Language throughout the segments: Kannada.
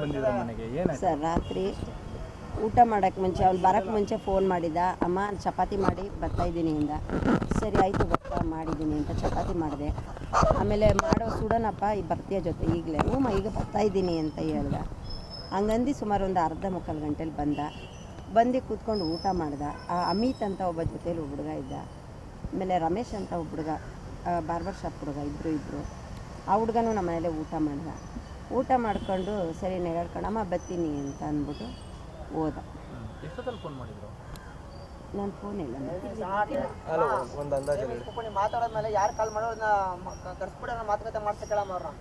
ಬಂದಿದ್ರು ಮನೆಗೆ ಸರ್, ರಾತ್ರಿ ಊಟ ಮಾಡೋಕ್ಕೆ ಮುಂಚೆ ಅವ್ನು ಬರೋಕ್ಕೆ ಮುಂಚೆ ಫೋನ್ ಮಾಡಿದ, ಅಮ್ಮ, ಚಪಾತಿ ಮಾಡಿ ಬರ್ತಾ ಇದ್ದೀನಿ ಇಂದ. ಸರಿ, ಆಯಿತು, ಬರ್ತಾ ಮಾಡಿದ್ದೀನಿ ಅಂತ ಚಪಾತಿ ಮಾಡಿದೆ. ಆಮೇಲೆ, ಮಾಡೋ ಸುಡನಪ್ಪ, ಈ ಬರ್ತೀಯ ಜೊತೆ ಈಗಲೇ. ಹ್ಞೂ ಈಗ ಬರ್ತಾ ಇದ್ದೀನಿ ಅಂತ ಹೇಳ್ದ. ಹಂಗಂದು ಸುಮಾರು ಒಂದು ಅರ್ಧ ಮುಕ್ಕಾಲು ಗಂಟೆಲಿ ಬಂದ. ಬಂದು ಕೂತ್ಕೊಂಡು ಊಟ ಮಾಡ್ದ. ಆ ಅಮಿತ್ ಅಂತ ಒಬ್ಬ ಜೊತೇಲಿ ಹುಡುಗ ಇದ್ದ. ಆಮೇಲೆ ರಮೇಶ್ ಅಂತ ಒಬ್ಬ ಹುಡುಗ ಬಾರ್ಬರ್ ಶಾಪ್ ಹುಡುಗ ಇಬ್ಬರು ಇಬ್ಬರು ಆ ಹುಡುಗನೂ ನಮ್ಮ ಮನೇಲೆ ಊಟ ಮಾಡ್ದ. ಊಟ ಮಾಡ್ಕೊಂಡು ಸರಿ ನೆಗಾಡ್ಕೊಂಡಮ್ಮ ಬತ್ತೀನಿ ಬರ್ತೀನಿ ಅಂತ ಅಂದ್ಬಿಟ್ಟು ಹೋದ. ಎಷ್ಟೊತ್ತಲ್ಲಿ ಫೋನ್ ಮಾಡಿದ್ರು? ನಾನು ಫೋನ್ ಇಲ್ಲ ಮಾತಾಡೋದ್ಮೇಲೆ ಯಾರು ಕಾಲ್ ಮಾಡೋದ್ನ ಕರ್ಸ್ಬಿಡ ಮಾತುಕತೆ ಮಾಡ್ತಾ ಕೇಳಮ್ಮ ಅವ್ರನ್ನ.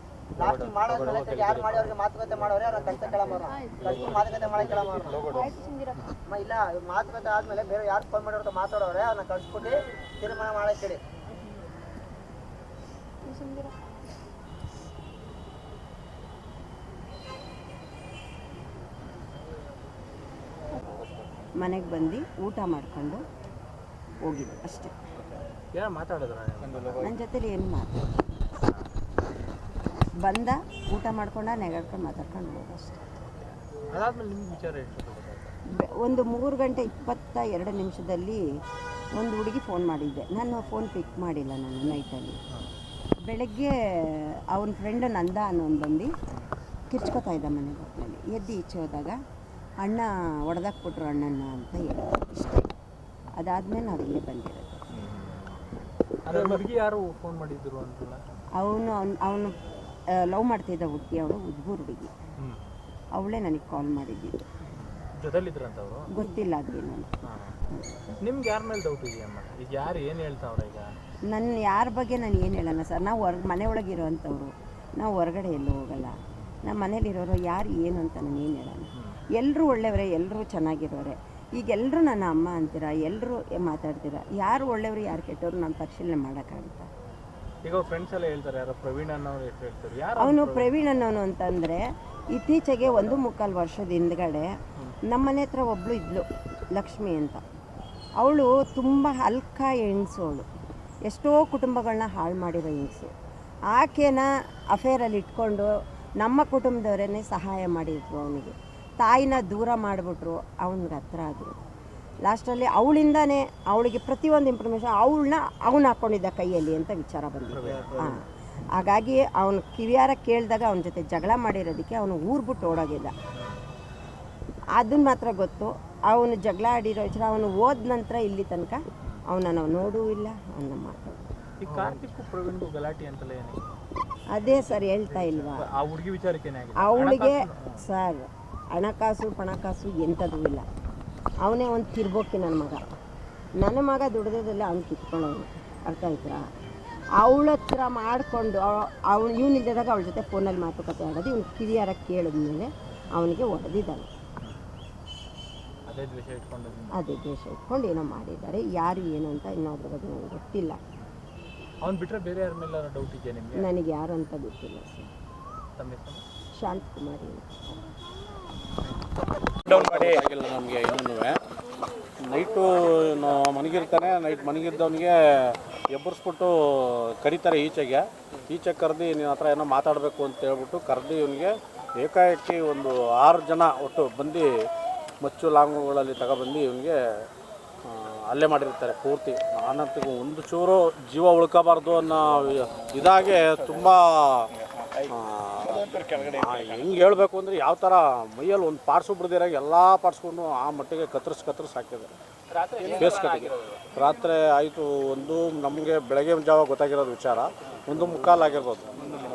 ಲಾಸ್ಟ್ ಮಾಡೋದ್ಮೇಲೆ ಯಾರು ಮಾಡಿ ಅವ್ರಿಗೆ ಮಾತುಕತೆ ಮಾಡೋರೆ ಅವ್ರನ್ನ ಕಷ್ಟ ಕೇಳಮ್ಮ ಅವ್ರನ್ನ. ಕರ್ಸ್ಬಿಟ್ಟು ಮಾತುಕತೆ ಮಾಡಕ್ ಕೇಳಮ್ಮ ಅವ್ರನ್ನ. ಅಮ್ಮ ಇಲ್ಲ ಇವ್ರ್ ಮಾತುಕತೆ ಆದ್ಮೇಲೆ ಬೇರೆ ಯಾರು ಫೋನ್ ಮಾಡೋರ್ತ ಮಾತಾಡೋರೆ ಅವ್ರನ್ನ ಕಳ್ಸ್ಬಿಟ್ಟು ತೀರ್ಮಾನ ಮಾಡಕ್ ಹೇಳಿ. ಮನೆಗೆ ಬಂದು ಊಟ ಮಾಡ್ಕೊಂಡು ಹೋಗಿದ್ದು ಅಷ್ಟೇ. ಯಾರು ಮಾತಾಡಿದ್ರ ನನ್ನ ಜೊತೇಲಿ ಏನು ಮಾತು? ಬಂದ ಊಟ ಮಾಡ್ಕೊಂಡ ನೆಗಾಡ್ಕೊಂಡು ಮಾತಾಡ್ಕೊಂಡು ಹೋದ ಅಷ್ಟೇ. ಅದಾದ್ಮೇಲೆ ನಿಮ್ಗೆ ವಿಚಾರ ಎಷ್ಟು ಒಂದು ಮೂರು ಗಂಟೆ ಇಪ್ಪತ್ತ ಎರಡು ನಿಮಿಷದಲ್ಲಿ ಒಂದು ಹುಡುಗಿ ಫೋನ್ ಮಾಡಿದ್ದೆ. ನಾನು ಫೋನ್ ಪಿಕ್ ಮಾಡಿಲ್ಲ ನಾನು ನೈಟಲ್ಲಿ ಬೆಳಗ್ಗೆ ಅವನ ಫ್ರೆಂಡ್ ನಂದ ಅನ್ನೋನು ಬಂದು ಕಿರ್ಚ್ಕೊತಾ ಇದ್ದ ಮನೆ ಹೊತ್ತಿನಲ್ಲಿ ಎದ್ದು ಈಚೆ ಹೋದಾಗ ಅಣ್ಣ ಹೊಡೆದಾಕ್ಬಿಟ್ರು ಅಣ್ಣನ ಅಂತ ಹೇಳ್ತಾರೆ ಇಷ್ಟೇ. ಅದಾದಮೇಲೆ ನಾವು ಇಲ್ಲೇ ಬಂದಿರೋದು. ಅದೇ ಯಾರು ಫೋನ್ ಮಾಡಿದ್ರು ಅಂತಲ್ಲ ಅವನು ಅವ್ನು ಅವನು ಲವ್ ಮಾಡ್ತಿದ್ದ ಹುಡುಗಿ ಅವಳು ಉದ್ಭೂರ್ ಹುಡುಗಿ. ಅವಳೇ ನನಗೆ ಕಾಲ್ ಮಾಡಿದ್ದಿದ್ದು ಜೊತೆಲಿದ್ರಂತ ಅವರು? ಗೊತ್ತಿಲ್ಲ ಅದೇನು ನಿಮ್ಗೆ ಯಾರ ಮೇಲೆ ಡೌಟ್ ಇದೆಯಮ್ಮ ಈಗ ಯಾರು ಏನು ಹೇಳ್ತಾವ್ರೆ ಈಗ? ನನ್ನ ಯಾರ ಬಗ್ಗೆ ನಾನು ಏನು ಹೇಳೋಣ ಸರ್. ನಾವು ಹೊರ ಮನೆಯೊಳಗೆ ಇರೋವಂಥವ್ರು ನಾವು ಹೊರಗಡೆ ಎಲ್ಲೂ ಹೋಗಲ್ಲ. ನಮ್ಮ ಮನೇಲಿರೋರು ಯಾರು ಏನು ಅಂತ ನಾನು ಏನು ಹೇಳೋಣ ಎಲ್ಲರೂ ಒಳ್ಳೆಯವರೇ ಎಲ್ಲರೂ ಚೆನ್ನಾಗಿರೋರೆ. ಈಗ ಎಲ್ಲರೂ ನನ್ನ ಅಮ್ಮ ಅಂತೀರ ಎಲ್ಲರೂ ಮಾತಾಡ್ತೀರ ಯಾರು ಒಳ್ಳೆಯವರು ಯಾರು ಕೆಟ್ಟವರು ನಾನು ಪರಿಶೀಲನೆ ಮಾಡೋಕ್ಕಾಗುತ್ತಾ? ಈಗ ಫ್ರೆಂಡ್ಸ್ ಎಲ್ಲ ಹೇಳ್ತಾರೆ ಯಾರೋ ಪ್ರವೀಣ್ ಅನ್ನೋರು ಹೇಳ್ತಾರೆ. ಯಾರು ಅವನು ಪ್ರವೀಣ್? ಅನ್ನೋನು ಅಂತಂದರೆ ಇತ್ತೀಚೆಗೆ ಒಂದು ಮುಕ್ಕಾಲು ವರ್ಷದ ಹಿಂದ್ಗಡೆ ನಮ್ಮನೆ ಹತ್ರ ಒಬ್ಬಳು ಇದ್ಲು ಲಕ್ಷ್ಮಿ ಅಂತ. ಅವಳು ತುಂಬ ಹಲ್ಕ ಹೆಂಗಸು ಅವಳು. ಎಷ್ಟೋ ಕುಟುಂಬಗಳನ್ನ ಹಾಳು ಮಾಡಿರೋ ಹೆಂಗಸು. ಆಕೆನ ಅಫೇರಲ್ಲಿ ಇಟ್ಕೊಂಡು ನಮ್ಮ ಕುಟುಂಬದವರೇ ಸಹಾಯ ಮಾಡಿದ್ರು ಅವನಿಗೆ. ತಾಯಿನ ದೂರ ಮಾಡಿಬಿಟ್ರು ಅವನಿಗೆ ಹತ್ರ ಆದರು. ಲಾಸ್ಟಲ್ಲಿ ಅವಳಿಂದನೇ ಅವಳಿಗೆ ಪ್ರತಿಯೊಂದು ಇನ್ಫಾರ್ಮೇಷನ್ ಅವಳನ್ನ ಅವನು ಹಾಕ್ಕೊಂಡಿದ್ದ ಕೈಯಲ್ಲಿ ಅಂತ ವಿಚಾರ ಬಂದಿದೆ. ಹಾಂ. ಹಾಗಾಗಿ ಅವನು ಕಿವಿಯಾರ ಕೇಳಿದಾಗ ಅವನ ಜೊತೆ ಜಗಳ ಮಾಡಿರೋದಕ್ಕೆ ಅವನು ಊರು ಬಿಟ್ಟು ಓಡೋಗಿಲ್ಲ ಅದನ್ನ ಮಾತ್ರ ಗೊತ್ತು, ಅವನು ಜಗಳ ಆಡಿರೋ ವಿಚಾರ ಅವನು ಹೋದ ನಂತರ ಇಲ್ಲಿ ತನಕ ಅವನ ನಾವು ನೋಡೂ ಇಲ್ಲ ಅವನ ಮಾತು ಅದೇ ಸರ್ ಹೇಳ್ತಾ ಇಲ್ವಾ? ಅವಳಿಗೆ ಸರ್ ಹಣಕಾಸು ಪಣಕಾಸು ಎಂಥದ್ದು ಇಲ್ಲ. ಅವನೇ ಒಂದು ತಿರ್ಬೋಕೆ ನನ್ನ ಮಗ. ನನ್ನ ಮಗ ದುಡ್ದದಲ್ಲ ಅವ್ನು ಕಿತ್ಕೊಳ್ಳೋನು ಅರ್ಥ ಆಯ್ತಾ? ಅವಳ ಹತ್ರ ಮಾಡಿಕೊಂಡು ಅವಳು ಇವ್ನು ಇಲ್ದಿದಾಗ ಅವಳ ಜೊತೆ ಫೋನಲ್ಲಿ ಮಾತುಕತೆ ಆಡೋದು ಇವ್ನು ಕೇಳಿದ ಮೇಲೆ ಅವನಿಗೆ ಹೊಡೆದಿದ್ದಾನೆ ಅದೇ ದ್ವೇಷ ಇಟ್ಕೊಂಡು. ಅದೇ ದ್ವೇಷ ಇಟ್ಕೊಂಡು ಏನೋ ಮಾಡಿದ್ದಾರೆ ಯಾರು ಏನು ಅಂತ ಇನ್ನೂ ಅದ್ರ ಬಗ್ಗೆ ನನಗೆ ಗೊತ್ತಿಲ್ಲ. ಅವ್ನು ಬಿಟ್ಟರೆ ಬೇರೆ ಯಾರ ಮೇಲೆ ಡೌಟ್ ಇದೆಯಾ ನಿಮಗೆ? ನನಗೆ ಯಾರು ಅಂತ ಗೊತ್ತಿಲ್ಲ ಸರ್. ತಮ್ಮ ಹೆಸರು? ಶಾಂತ್ ಕುಮಾರಿ ಮಾಡಿ ಆಗಿಲ್ಲ ನಮಗೆ ಇನ್ನೂ ನೈಟು ಮನಗಿರ್ತಾನೆ ನೈಟ್ ಮನಗಿದ್ದವನಿಗೆ ಎಬ್ಬರಿಸ್ಬಿಟ್ಟು ಕರೀತಾರೆ ಈಚೆಗೆ. ಈಚೆ ಕರೆದು ನಿನ್ನ ಹತ್ರ ಏನೋ ಮಾತಾಡಬೇಕು ಅಂತ ಹೇಳ್ಬಿಟ್ಟು ಕರೆದು ಇವನಿಗೆ. ಏಕಾಏಕಿ ಒಂದು ಆರು ಜನ ಒಟ್ಟು ಬಂದು ಮಚ್ಚು ಲಾಂಗುಗಳಲ್ಲಿ ತಗೊಬಂದು ಇವನಿಗೆ ಅಲ್ಲೇ ಮಾಡಿರ್ತಾರೆ ಪೂರ್ತಿ. ನಾನಂತೂ ಒಂದು ಚೂರು ಜೀವ ಉಳ್ಕೋಬಾರ್ದು ಅನ್ನೋ ಇದಾಗೆ ತುಂಬ ಹೆಂಗೆ ಹೇಳಬೇಕು ಅಂದರೆ ಯಾವ ಥರ ಮೈಯಲ್ಲಿ ಒಂದು ಪಾರ್ಸು ಬಿಡ್ದಿರಾಗ ಎಲ್ಲ ಪಾರ್ಸ್ಕೊಂಡು ಆ ಮಟ್ಟಿಗೆ ಕತ್ತರಿಸಿ ಕತ್ತರಿಸಿ ಹಾಕಿದ್ದಾರೆ. ಫೇಸ್ ಕಟ್ಟಿಗೆ. ರಾತ್ರಿ ಆಯಿತು ಒಂದು ನಮಗೆ ಬೆಳಗ್ಗೆ ಜಾವ ಗೊತ್ತಾಗಿರೋದು ವಿಚಾರ ಒಂದು ಮುಕ್ಕಾಲು ಆಗಿರ್ಬೋದು.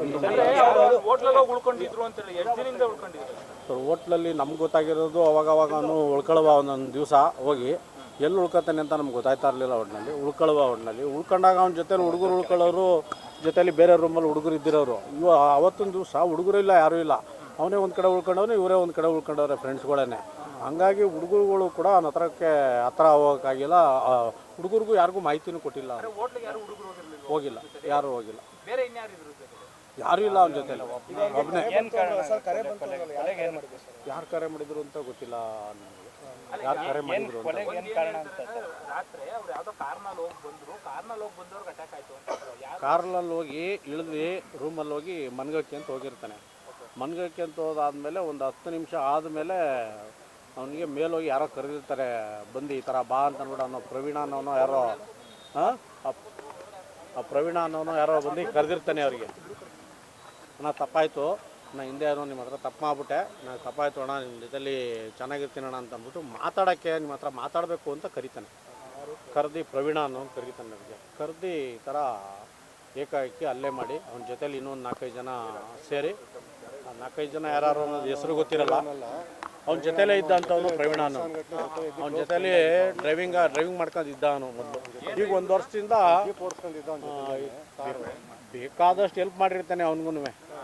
ಒಂದು ಸರ್ ಹೋಟ್ಲಲ್ಲಿ ನಮ್ಗೆ ಗೊತ್ತಾಗಿರೋದು ಅವಾಗವಾಗ ಉಳ್ಕೊಳ್ಳುವ ಒಂದೊಂದು ದಿವಸ ಹೋಗಿ. ಎಲ್ಲಿ ಉಳ್ಕೊತಾನೆ ಅಂತ ನಮ್ಗೆ ಗೊತ್ತಾಯ್ತಾ ಇರಲಿಲ್ಲ ಒಟ್ಟಿನಲ್ಲಿ ಉಳ್ಕೊಳ್ಳುವ ಒಟ್ಟಿನಲ್ಲಿ ಉಳ್ಕೊಂಡಾಗ ಅವ್ನ ಜೊತೆ ಹುಡುಗರು ಉಳ್ಕೊಳ್ಳೋರು ಜೊತೆಯಲ್ಲಿ ಬೇರೆ ರೂಮಲ್ಲಿ ಹುಡುಗರು ಇದ್ದಿರೋರು. ಇವ ಅವತ್ತೊಂದು ದಿವಸ ಹುಡುಗರು ಇಲ್ಲ ಯಾರೂ ಇಲ್ಲ. ಅವನೇ ಒಂದು ಕಡೆ ಉಳ್ಕೊಂಡವನು ಇವರೇ ಒಂದು ಕಡೆ ಉಳ್ಕೊಂಡವ್ರೆ ಫ್ರೆಂಡ್ಸ್ಗಳೇ ಹಂಗಾಗಿ ಹುಡುಗರುಗಳು ಕೂಡ ಅವನ ಹತ್ರಕ್ಕೆ ಹತ್ರ ಹೋಗೋಕ್ಕಾಗಿಲ್ಲ. ಹುಡುಗರಿಗೂ ಯಾರಿಗೂ ಮಾಹಿತಿನೂ ಕೊಟ್ಟಿಲ್ಲ ಹೋಗಿಲ್ಲ. ಯಾರೂ ಹೋಗಿಲ್ಲ. ಬೇರೆ ಇನ್ಯಾರಿದ್ರು ಯಾರೂ ಇಲ್ಲ ಅವನ ಜೊತೆ ಒಬ್ಬನೇ ಯಾರು ಕರೆ ಮಾಡಿದ್ರು ಅಂತ ಗೊತ್ತಿಲ್ಲ ನನಗೆ. ಯಾರು ಕರೆ ಮಾಡಿದ್ರು ಅಂತ. ರಾತ್ರಿ ಅವ್ರು ಯಾವ್ದೋ ಕಾರ್ನಲ್ಲಿ ಹೋಗಿ ಬಂದ್ರು. ಕಾರ್ನಲ್ಲಿ ಹೋಗಿ ಬಂದವ್ರಿಗೆ ಅಟ್ಯಾಕ್ ಆಯ್ತು ಅಂತ ಯಾರು? ಕಾರ್ನಲ್ಲಿ ಹೋಗಿ ಇಳಿದು ರೂಮಲ್ಲಿ ಹೋಗಿ ಮನ್ಗಕ್ಕೆ ಅಂತ ಹೋಗಿರ್ತಾನೆ. ಮನ್ಗಕ್ಕೆ ಹೋದಾದ್ಮೇಲೆ ಒಂದು ಹತ್ತು ನಿಮಿಷ ಆದಮೇಲೆ ಅವನಿಗೆ ಮೇಲೋಗಿ ಯಾರೋ ಕರೆದಿರ್ತಾರೆ ಬಂದು ಈ ಥರ ಬಾ ಅಂತ ನೋಡೋಣ ಅನ್ನೋ ಪ್ರವೀಣ ಅನ್ನೋನೋ ಯಾರೋ ಹಾಂ? ಆ ಪ್ರವೀಣ ಅನ್ನೋನು ಯಾರೋ ಬಂದು ಕರೆದಿರ್ತಾನೆ ಅವರಿಗೆ. ಅಣ್ಣ ತಪ್ಪಾಯಿತು, ನಾ ಹಿಂದೆ ಏನೋ ನಿಮ್ಮ ಹತ್ರ ತಪ್ಪು ಮಾಡ್ಬಿಟ್ಟೆ. ನಾನು ತಪ್ಪಾಯ್ತು ಅಣ್ಣ ನಿಮ್ಮ ಜೊತೆಲಿ ಚೆನ್ನಾಗಿರ್ತೀನಿ ಅಣ್ಣ ಅಂತ ಅಂದ್ಬಿಟ್ಟು ಮಾತಾಡೋಕ್ಕೆ ನಿಮ್ಮ ಹತ್ರ ಮಾತಾಡಬೇಕು ಅಂತ ಕರಿತಾನೆ. ಕರೆದಿ ಪ್ರವೀಣ ಅನ್ನೋ ಕರಿತಾನೆ ನನಗೆ. ಕರೆದಿ ಈ ಥರ ಏಕಾಏಕಿ ಅಲ್ಲೇ ಮಾಡಿ, ಅವನ ಜೊತೇಲಿ ಇನ್ನೊಂದು ನಾಲ್ಕೈದು ಜನ ಸೇರಿ, ಆ ನಾಲ್ಕೈದು ಜನ ಯಾರು ಅನ್ನೋದು ಹೆಸರು ಗೊತ್ತಿರಲ್ಲ. ಅವನ ಜೊತೆಲೇ ಇದ್ದಂಥವನು ಪ್ರವೀಣಾನು. ಅವ್ನ ಅವನ ಜೊತೆಲಿ ಡ್ರೈವಿಂಗ್ ಡ್ರೈವಿಂಗ್ ಮಾಡ್ಕೊಂಡು ಇದ್ದ ಅವನು ಮೊದಲು. ಈಗ ಒಂದು ವರ್ಷದಿಂದ ಬೇಕಾದಷ್ಟು ಹೆಲ್ಪ್ ಮಾಡಿರ್ತಾನೆ ಅವನಿಗೂ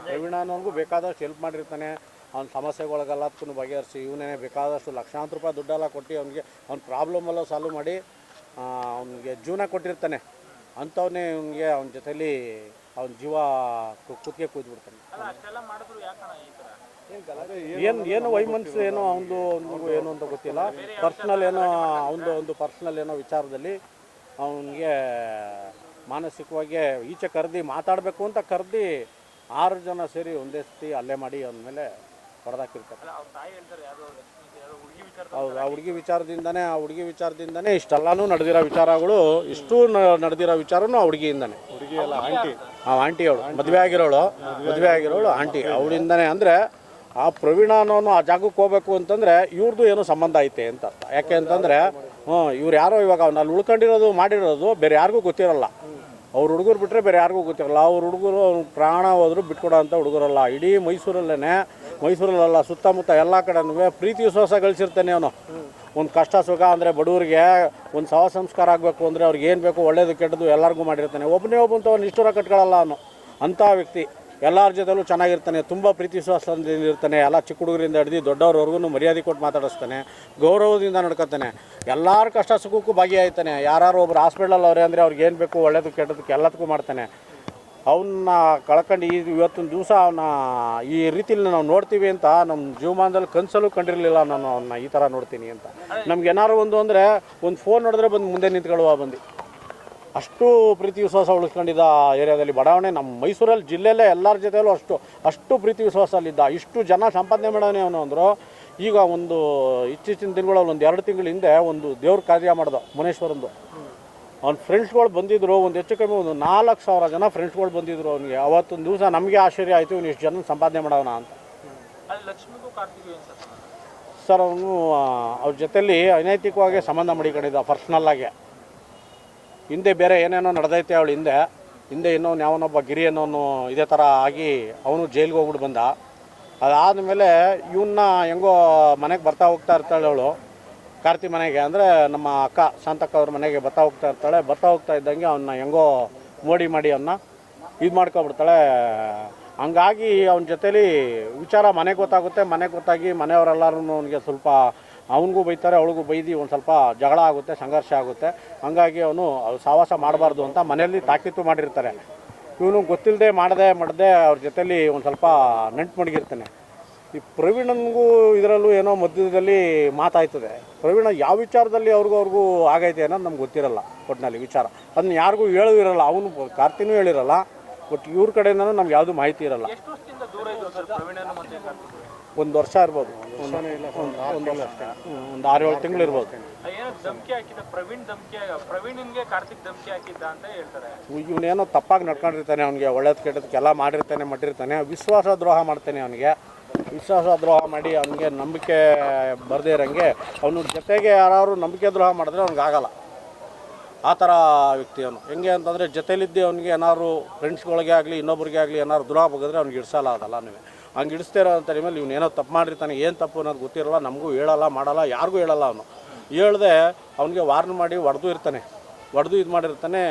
ಪ್ರವೀಣಾನು ಅನ್ನೋನ್ಗೂ ಬೇಕಾದಷ್ಟು ಹೆಲ್ಪ್ ಮಾಡಿರ್ತಾನೆ. ಅವ್ನ ಸಮಸ್ಯೆಗಳಿಗೆಲ್ಲದಕ್ಕೂ ಬಗೆಹರಿಸಿ ಇವನೇ ಬೇಕಾದಷ್ಟು ಲಕ್ಷಾಂತರ ರೂಪಾಯಿ ದುಡ್ಡೆಲ್ಲ ಕೊಟ್ಟು ಅವನಿಗೆ, ಅವ್ನ ಪ್ರಾಬ್ಲಮ್ ಎಲ್ಲ ಸಾಲ್ವ್ ಮಾಡಿ ಅವನಿಗೆ ಜೀವನ ಕೊಟ್ಟಿರ್ತಾನೆ. ಅಂಥವನ್ನೇ ಇವನಿಗೆ ಅವನ ಜೊತೆಲಿ ಅವನ ಜೀವ ಕುತ್ತಿಗೆ ಈ ಥರ? ಏನು ಏನು ವೈಮನ್ಸ್ ಏನೋ ಅವನದು ಅವನಿಗೂ ಏನು ಅಂತ ಗೊತ್ತಿಲ್ಲ. ಪರ್ಸ್ನಲ್ ಏನೋ ಅವನದು ಒಂದು ಪರ್ಸ್ನಲ್ ಏನೋ ವಿಚಾರದಲ್ಲಿ ಅವನಿಗೆ ಮಾನಸಿಕವಾಗಿ ಈಚೆ ಕರೆದು ಮಾತಾಡಬೇಕು ಅಂತ ಕರೆದು ಆರು ಜನ ಸೇರಿ ಒಂದೇ ಸತಿ ಅಲ್ಲೇ ಮಾಡಿ ಅವನ ಮೇಲೆ ಹೊಡೆದಾಕಿರ್ತಾರೆ ಹೌದು ಆ ಹುಡುಗಿ ವಿಚಾರದಿಂದನೇ ಆ ಹುಡುಗಿ ವಿಚಾರದಿಂದನೇ ಇಷ್ಟೆಲ್ಲಾನು ನಡೆದಿರೋ ವಿಚಾರಗಳು ಇಷ್ಟು ನಡೆದಿರೋ ವಿಚಾರನೂ ಆ ಹುಡುಗಿಯಿಂದನೇ. ಹುಡುಗಿ ಅಲ್ಲ ಆಂಟಿ. ಆ ಆಂಟಿ ಅವಳು ಮದುವೆ ಆಗಿರೋಳು ಮದುವೆ ಆಗಿರೋಳು ಆಂಟಿ. ಅವಳಿಂದನೇ ಅಂದರೆ ಆ ಪ್ರವೀಣ ಅನ್ನೋನು ಆ ಜಾಗಕ್ಕೆ ಹೋಗ್ಬೇಕು ಅಂತಂದರೆ ಇವ್ರದ್ದು ಏನೋ ಸಂಬಂಧ ಐತೆ ಅಂತ ಅರ್ಥ. ಯಾಕೆ ಅಂತಂದರೆ ಹ್ಞೂ ಇವ್ರು ಯಾರೋ ಇವಾಗ ಅವ್ನು ಅಲ್ಲಿ ಉಳ್ಕೊಂಡಿರೋದು ಮಾಡಿರೋದು ಬೇರೆ ಯಾರಿಗೂ ಗೊತ್ತಿರಲ್ಲ. ಅವ್ರ ಹುಡುಗರು ಬಿಟ್ಟರೆ ಬೇರೆ ಯಾರಿಗೂ ಗೊತ್ತಿರಲ್ಲ. ಅವ್ರ ಹುಡುಗರು ಅವ್ನ ಪ್ರಾಣ ಹೋದ್ರು ಬಿಟ್ಕೊಡೋ ಅಂಥ ಹುಡುಗರಲ್ಲ. ಇಡೀ ಮೈಸೂರಲ್ಲೇ ಮೈಸೂರಲ್ಲ ಸುತ್ತಮುತ್ತ ಎಲ್ಲ ಕಡೆನೂ ಪ್ರೀತಿ ವಿಶ್ವಾಸ ಗಳಿಸಿರ್ತಾನೆ ಅವನು. ಒಂದು ಕಷ್ಟ ಸುಖ ಅಂದರೆ ಬಡವರಿಗೆ ಒಂದು ಸಹ ಸಂಸ್ಕಾರ ಆಗಬೇಕು ಅಂದರೆ ಅವ್ರಿಗೆ ಏನು ಬೇಕು ಒಳ್ಳೇದು ಕೆಟ್ಟದ್ದು ಎಲ್ಲರಿಗೂ ಮಾಡಿರ್ತಾನೆ. ಒಬ್ಬನೇ ಒಬ್ಬಂತ ಅವ್ನು ನಿಷ್ಠುರ ಕಟ್ಕೊಳ್ಳಲ್ಲ ಅವನು. ಅಂಥ ವ್ಯಕ್ತಿ ಎಲ್ಲರ ಜೊತೆಲೂ ಚೆನ್ನಾಗಿರ್ತಾನೆ, ತುಂಬ ಪ್ರೀತಿ ವಿಶ್ವಾಸದಿಂದ ಇರ್ತಾನೆ. ಎಲ್ಲ ಚಿಕ್ಕ ಹುಡುಗರಿಂದ ಹಿಡಿದು ದೊಡ್ಡವ್ರವರೆಗೂ ಮರ್ಯಾದೆ ಕೊಟ್ಟು ಮಾತಾಡಿಸ್ತಾನೆ, ಗೌರವದಿಂದ ನಡ್ಕೊತಾನೆ. ಎಲ್ಲರ ಕಷ್ಟ ಸುಖಕ್ಕೂ ಭಾಗಿಯಾಯ್ತಾನೆ ಯಾರು ಒಬ್ರು ಹಾಸ್ಪಿಟ್ಲಲ್ಲಿ ಅವರೇ ಅಂದರೆ ಅವ್ರಿಗೆ ಏನು ಬೇಕು ಒಳ್ಳೇದು ಕೆಟ್ಟದಕ್ಕೆ ಎಲ್ಲದಕ್ಕೂ ಮಾಡ್ತಾನೆ. ಅವನ್ನ ಕಳ್ಕೊಂಡು ಈ ಇವತ್ತಿನ ದಿವಸ ಅವನ್ನ ಈ ರೀತಿಲಿ ನಾವು ನೋಡ್ತೀವಿ ಅಂತ ನಮ್ಮ ಜೀವಮಾನದಲ್ಲಿ ಕನಸಲ್ಲೂ ಕಂಡಿರಲಿಲ್ಲ ನಾನು ಅವನ್ನ ಈ ಥರ ನೋಡ್ತೀನಿ ಅಂತ. ನಮ್ಗೆ ಏನಾರು ಒಂದು ಅಂದರೆ ಒಂದು ಫೋನ್ ನೋಡಿದ್ರೆ ಬಂದು ಮುಂದೆ ನಿಂತ್ಕೊಳ್ಳುವ ಬಂದು. ಅಷ್ಟು ಪ್ರೀತಿ ವಿಶ್ವಾಸ ಉಳಿಸ್ಕೊಂಡಿದ್ದ ಏರಿಯಾದಲ್ಲಿ ಬಡಾವಣೆ, ನಮ್ಮ ಮೈಸೂರಲ್ಲಿ ಜಿಲ್ಲೆಯಲ್ಲೇ ಎಲ್ಲರ ಜೊತೆಯಲ್ಲೂ ಅಷ್ಟು ಅಷ್ಟು ಪ್ರೀತಿ ವಿಶ್ವಾಸದಲ್ಲಿದ್ದ ಇಷ್ಟು ಜನ ಸಂಪಾದನೆ ಮಾಡೋನೆ ಅವನು ಅಂದರು. ಈಗ ಒಂದು ಇತ್ತೀಚಿನ ದಿನಗಳಲ್ಲಿ ಒಂದು ಎರಡು ತಿಂಗಳ ಹಿಂದೆ ಒಂದು ದೇವ್ರ ಕಾರ್ಯ ಮಾಡ್ದ ಮುನೇಶ್ವರಂದು. ಅವ್ನ ಫ್ರೆಂಡ್ಸ್ಗಳು ಬಂದಿದ್ರು ಒಂದು ಹೆಚ್ಚು ಕಮ್ಮಿ ಒಂದು ನಾಲ್ಕು ಸಾವಿರ ಜನ ಫ್ರೆಂಡ್ಸ್ಗಳು ಬಂದಿದ್ರು ಅವನಿಗೆ. ಅವತ್ತೊಂದು ದಿವಸ ನಮಗೆ ಆಶ್ಚರ್ಯ ಆಯಿತು ಇವ್ನು ಇಷ್ಟು ಜನ ಸಂಪಾದನೆ ಮಾಡೋಣ ಅಂತ. ಸರ್ ಅವನು ಅವ್ರ ಜೊತೆಯಲ್ಲಿ ಅನೈತಿಕವಾಗಿ ಸಂಬಂಧ ಮಾಡಿಕೊಂಡಿದ್ದ ಪರ್ಸ್ನಲ್ಲಾಗಿ ಹಿಂದೆ ಬೇರೆ ಏನೇನೋ ನಡೆದೈತೆ ಅವಳು ಹಿಂದೆ. ಹಿಂದೆ ಇನ್ನೊಂದು ಯಾವನೊಬ್ಬ ಗಿರಿ ಅನ್ನೋನು ಇದೇ ಥರ ಆಗಿ ಅವನು ಜೈಲಿಗೆ ಹೋಗ್ಬಿಟ್ಟು ಬಂದ. ಅದಾದಮೇಲೆ ಇವನ್ನ ಹೆಂಗೋ ಮನೆಗೆ ಬರ್ತಾ ಹೋಗ್ತಾ ಇರ್ತಾಳೆ ಅವಳು. ಕಾರ್ತಿ ಮನೆಗೆ ಅಂದರೆ ನಮ್ಮ ಅಕ್ಕ ಶಾಂತಕ್ಕ ಅವ್ರ ಮನೆಗೆ ಬತ್ತಾ ಹೋಗ್ತಾ ಇರ್ತಾಳೆ. ಬರ್ತಾ ಹೋಗ್ತಾ ಇದ್ದಂಗೆ ಅವನ್ನ ಹೆಂಗೋ ಮೋಡಿ ಮಾಡಿ ಅವನ್ನ ಇದು ಮಾಡ್ಕೊಬಿಡ್ತಾಳೆ ಹಂಗಾಗಿ ಅವನ ಜೊತೇಲಿ ವಿಚಾರ ಮನೆಗೆ ಗೊತ್ತಾಗುತ್ತೆ. ಮನೆಗೆ ಗೊತ್ತಾಗಿ ಮನೆಯವರೆಲ್ಲರೂ ಅವನಿಗೆ ಸ್ವಲ್ಪ ಅವನಿಗೂ ಬೈತಾರೆ, ಅವಳಿಗೂ ಬೈದು ಒಂದು ಸ್ವಲ್ಪ ಜಗಳ ಆಗುತ್ತೆ, ಸಂಘರ್ಷ ಆಗುತ್ತೆ. ಹಂಗಾಗಿ ಅವನು ಸಾವಾಸ ಮಾಡಬಾರ್ದು ಅಂತ ಮನೆಯಲ್ಲಿ ತಾಕೀತು ಮಾಡಿರ್ತಾರೆ. ಇವನು ಗೊತ್ತಿಲ್ಲದೆ ಮಾಡದೆ ಮಾಡದೆ ಅವ್ರ ಜೊತೇಲಿ ಒಂದು ಸ್ವಲ್ಪ ನೆಂಟು ಮಡಗಿರ್ತಾನೆ. ಈ ಪ್ರವೀಣನಿಗೂ ಇದರಲ್ಲೂ ಏನೋ ಮಧ್ಯದಲ್ಲಿ ಮಾತಾಯ್ತದೆ. ಪ್ರವೀಣ ಯಾವ ವಿಚಾರದಲ್ಲಿ ಅವ್ರಿಗೂ ಅವ್ರಿಗೂ ಆಗೈತೆ ಅನ್ನೋದು ನಮ್ಗೆ ಗೊತ್ತಿರಲ್ಲ ಒಟ್ಟಿನಲ್ಲಿ ವಿಚಾರ. ಅದನ್ನ ಯಾರಿಗೂ ಹೇಳೂ ಇರಲ್ಲ ಅವನು ಕಾರ್ತಿನೂ ಹೇಳಿರಲ್ಲ ಬಟ್ ಇವ್ರ ಕಡೆಯಿಂದನೂ ನಮ್ಗೆ ಯಾವುದು ಮಾಹಿತಿ ಇರಲ್ಲ. ಎಷ್ಟು ವರ್ಷದಿಂದ ದೂರ ಇದ್ರು ಸರ್ ಪ್ರವೀಣನ ಮತ್ತೆ ಕಾರ್ತಿಕ್? ಒಂದು ವರ್ಷ ಇರ್ಬೋದು. ಒಂದು ಆರು ಏಳು ತಿಂಗಳು ಇರ್ಬೋದು. ಏನೋ ಧಮಕಿ ಹಾಕಿದ ಪ್ರವೀಣ್ ಧಮಕಿ ಪ್ರವೀಣನ್ಗೆ ಕಾರ್ತಿಕ್ ಧಮಕಿ ಹಾಕಿದ್ದ ಅಂತ ಹೇಳ್ತಾರೆ. ಇವನೇನೋ ತಪ್ಪಾಗಿ ನಡ್ಕೊಂಡಿರ್ತಾನೆ ಅವನಿಗೆ ಒಳ್ಳೇದು ಕೆಟ್ಟದಕ್ಕೆಲ್ಲ ಮಾಡಿರ್ತಾನೆ ಮಟ್ಟಿರ್ತಾನೆ ವಿಶ್ವಾಸ ದ್ರೋಹ ಮಾಡ್ತಾನೆ ಅವನಿಗೆ. ವಿಶ್ವಾಸ ದ್ರೋಹ ಮಾಡಿ ಅವನಿಗೆ ನಂಬಿಕೆ ಬರದೇ ಇರೋಂಗೆ ಅವನ ಜೊತೆಗೆ ಯಾರು ನಂಬಿಕೆ ದ್ರೋಹ ಮಾಡಿದ್ರೆ ಅವ್ನಿಗೆ ಆಗಲ್ಲ. ಆ ಥರ ವ್ಯಕ್ತಿ ಅವನು. ಹೆಂಗೆ ಅಂತಂದರೆ ಜೊತೆಲಿದ್ದು ಅವನಿಗೆ ಏನಾದ್ರು ಫ್ರೆಂಡ್ಸ್ಗಳಿಗೆ ಆಗಲಿ, ಇನ್ನೊಬ್ರಿಗೆ ಆಗಲಿ ಏನಾದ್ರು ದ್ರೋಹ ಬಗೆದ್ರೆ ಅವ್ನಿಗೆ ಇಡ್ಸಲ್ಲ ಅದಲ್ಲ ನೀವು. ಹಂಗೆ ಇಡಿಸ್ತಾ ಇರೋ ಟೈಮಲ್ಲಿ ಇವ್ನು ಏನೋ ತಪ್ಪು ಮಾಡಿರ್ತಾನೆ, ಏನು ತಪ್ಪು ಅನ್ನೋದು ಗೊತ್ತಿರಲ್ಲ, ನಮಗೂ ಹೇಳಲ್ಲ, ಮಾಡಲ್ಲ, ಯಾರಿಗೂ ಹೇಳಲ್ಲ ಅವನು. ಹೇಳ್ದೆ ಅವನಿಗೆ ವಾರ್ನ್ ಮಾಡಿ ಹೊಡೆದು ಇರ್ತಾನೆ. ಹೊಡೆದು ಇದು ಮಾಡಿರ್ತಾನೆ.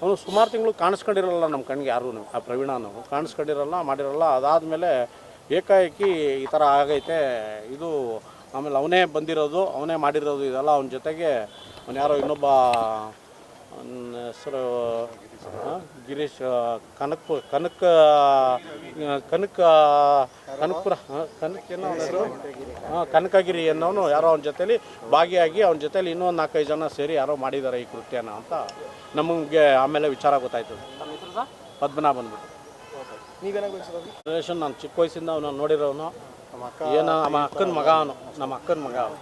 ಅವನು ಸುಮಾರು ತಿಂಗಳು ಕಾಣಿಸ್ಕೊಂಡಿರಲ್ಲ ನಮ್ಮ ಕಣ್ಣಿಗೆ ಯಾರೂ ಆ ಪ್ರವೀಣ ಅನ್ನೋನು ಕಾಣಿಸ್ಕೊಂಡಿರಲ್ಲ, ಮಾಡಿರಲ್ಲ, ಅದಾದಮೇಲೆ ಏಕಾಏಕಿ ಈ ಥರ ಆಗೈತೆ. ಇದು ಆಮೇಲೆ ಅವನೇ ಬಂದಿರೋದು ಅವನೇ ಮಾಡಿರೋದು ಇದೆಲ್ಲ ಅವನ ಜೊತೆಗೆ ಅವನು ಯಾರೋ ಇನ್ನೊಬ್ಬ ಹೆಸರು ಗಿರೀಶ್ ಕನಕ್ ಕನಕ ಕನಕ ಕನಕಪುರ ಕನಕೇನೋ ಕನಕ್ ಏನೋ ಹೆಸರು? ಹಾಂ ಕನಕಗಿರಿ ಅನ್ನೋನು ಯಾರೋ ಅವನ ಜೊತೇಲಿ ಭಾಗಿಯಾಗಿ ಅವನ ಜೊತೇಲಿ ಇನ್ನೊಂದು ನಾಲ್ಕೈದು ಜನ ಸೇರಿ ಯಾರೋ ಮಾಡಿದ್ದಾರೆ ಈ ಕೃತ್ಯನ ಅಂತ ನಮಗೆ ಆಮೇಲೆ ವಿಚಾರ ಗೊತ್ತಾಯ್ತು ಪದ್ಮನಾ ಪದ್ಮನಾಭ ಬಂದ್ಬಿಟ್ಟು ನೀವೇನಾಗಬೇಕು ಸರ್ ಅವ್ರಿಗೆ ರಿಲೇಷನ್ ನಾನು ಚಿಕ್ಕ ವಯಸ್ಸಿಂದ ಅವನು ನೋಡಿರೋನು. ಏನೋ ನಮ್ಮ ಅಕ್ಕನ ಮಗ ಅವನು ನಮ್ಮ ಅಕ್ಕನ ಮಗ ಅವನು.